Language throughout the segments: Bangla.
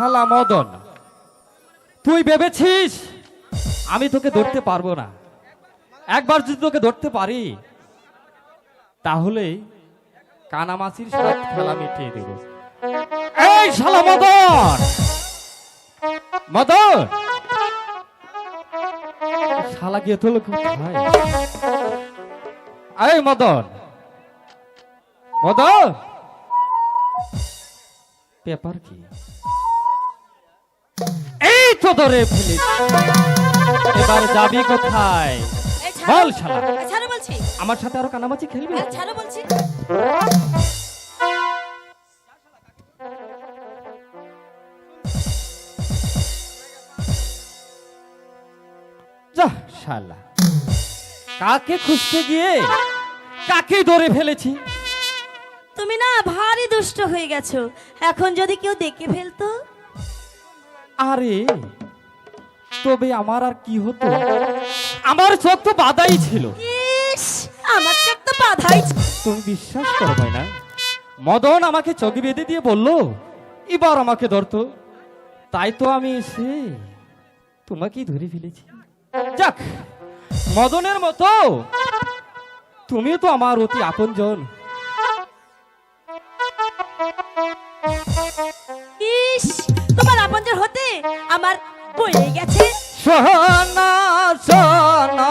শালা মদন। তুই ভেবেছিস আমি তোকে ধরতে পারব না? একবার যদি তোকে ধরতে পারি, তাহলে কানামাছির সাথে খেলা মিটিয়ে দেব। এই শালা মদন! মদন! শালা গিয়ে তোর কোথায়? এই মদন! মদন! পেপার কি? তো ধরে ফেলি এবার যাবি কোথায়? বল শালা। ছাড়ো বলছি। আমার সাথে আরও কানামাছি খেলবি? ছাড়ো বলছি। যা শালা। কাকে খুঁজতে গিয়ে কাকে ধরে ফেলেছি? তুমি না ভারী দুষ্ট হয়ে গেছো। এখন যদি কেউ দেখে ফেলতো? আরে তবে আমার আর কি হতো? আমার চোখ তো বাধাই ছিল। আমার চোখ তো বাধাই তুমি বিশ্বাস করো ভাই না মদন আমাকে চোখে বেঁধে দিয়ে বলল এবার আমাকে ধরতো তাই তো আমি এসে তোমাকেই ধরে ফেলেছি। যাক মদনের মতো তুমিও তো আমার অতি আপনজন। ইস তোমার আপনজন হতে আমার বয়ে গেছে। সোনা সোনা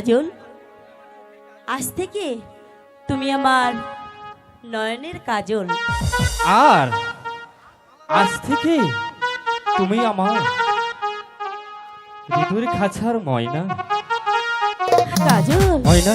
কাজল আজ থেকে তুমি আমার নয়নের কাজল। আর আজ থেকে তুমি আমার ঋতুর খাঁচার ময়না। কাজল। ময়না?